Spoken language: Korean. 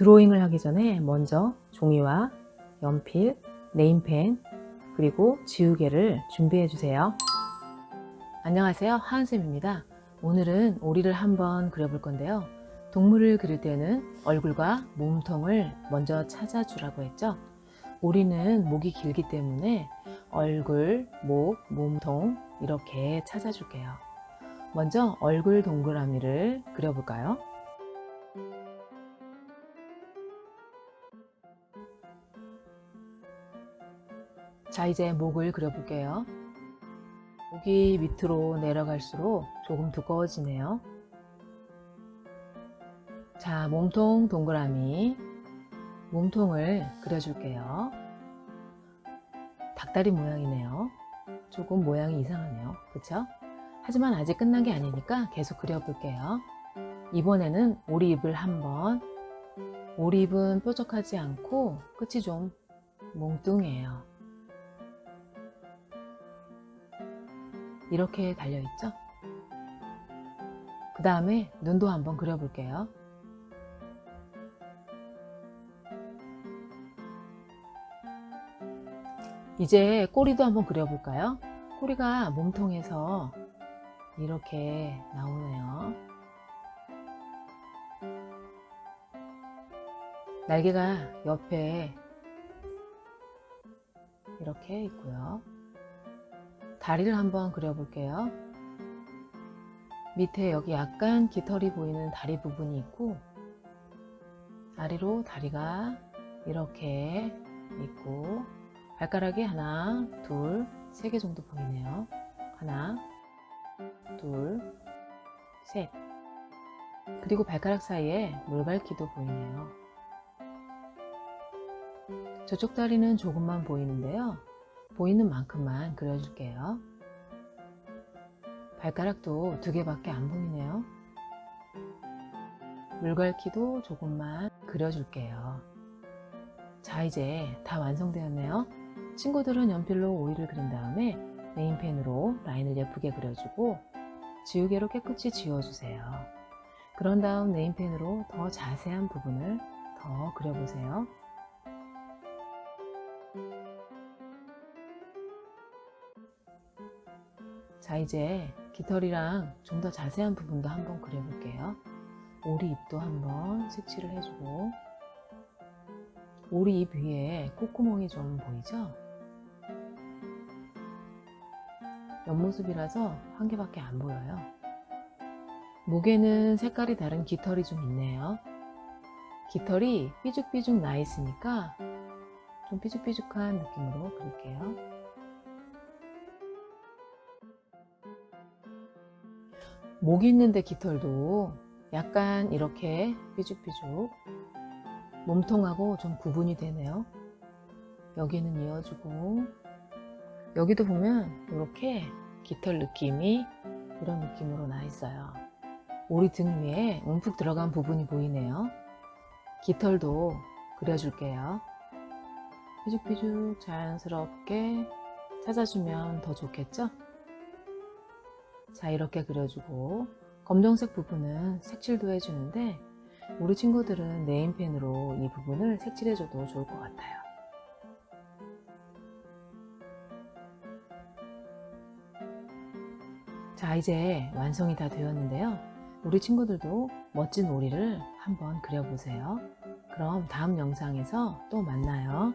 드로잉을 하기 전에 먼저 종이와 연필, 네임펜, 그리고 지우개를 준비해 주세요. 안녕하세요. 하은쌤입니다. 오늘은 오리를 한번 그려볼 건데요. 동물을 그릴 때는 얼굴과 몸통을 먼저 찾아주라고 했죠. 오리는 목이 길기 때문에 얼굴, 목, 몸통 이렇게 찾아줄게요. 먼저 얼굴 동그라미를 그려볼까요? 자, 이제 목을 그려볼게요. 목이 밑으로 내려갈수록 조금 두꺼워지네요. 자, 몸통 동그라미. 몸통을 그려줄게요. 닭다리 모양이네요. 조금 모양이 이상하네요. 그쵸? 하지만 아직 끝난 게 아니니까 계속 그려볼게요. 이번에는 오리 입을 한번. 오리 입은 뾰족하지 않고 끝이 좀 몽뚱해요. 이렇게 달려있죠? 그 다음에 눈도 한번 그려볼게요. 이제 꼬리도 한번 그려볼까요? 꼬리가 몸통에서 이렇게 나오네요. 날개가 옆에 이렇게 있고요. 다리를 한번 그려볼게요. 밑에 여기 약간 깃털이 보이는 다리 부분이 있고 아래로 다리가 이렇게 있고 발가락이 하나, 둘, 세 개 정도 보이네요. 하나, 둘, 셋. 그리고 발가락 사이에 물갈퀴도 보이네요. 저쪽 다리는 조금만 보이는데요. 보이는 만큼만 그려줄게요. 발가락도 두 개밖에 안 보이네요. 물갈퀴도 조금만 그려줄게요. 자, 이제 다 완성되었네요. 친구들은 연필로 오이를 그린 다음에 네임펜으로 라인을 예쁘게 그려주고 지우개로 깨끗이 지워주세요. 그런 다음 네임펜으로 더 자세한 부분을 더 그려보세요. 자, 이제 깃털이랑 좀 더 자세한 부분도 한번 그려볼게요. 오리 입도 한번 색칠을 해주고 오리 입 위에 콧구멍이 좀 보이죠? 옆모습이라서 한 개밖에 안 보여요. 목에는 색깔이 다른 깃털이 좀 있네요. 깃털이 삐죽삐죽 나 있으니까 좀 삐죽삐죽한 느낌으로 그릴게요. 목이 있는데 깃털도 약간 이렇게 삐죽삐죽 몸통하고 좀 구분이 되네요. 여기는 이어주고 여기도 보면 이렇게 깃털 느낌이 이런 느낌으로 나 있어요. 오리 등 위에 움푹 들어간 부분이 보이네요. 깃털도 그려줄게요. 삐죽삐죽 자연스럽게 찾아주면 더 좋겠죠? 자 이렇게 그려주고 검정색 부분은 색칠도 해주는데 우리 친구들은 네임펜으로 이 부분을 색칠해줘도 좋을 것 같아요. 자 이제 완성이 다 되었는데요. 우리 친구들도 멋진 오리를 한번 그려보세요. 그럼 다음 영상에서 또 만나요.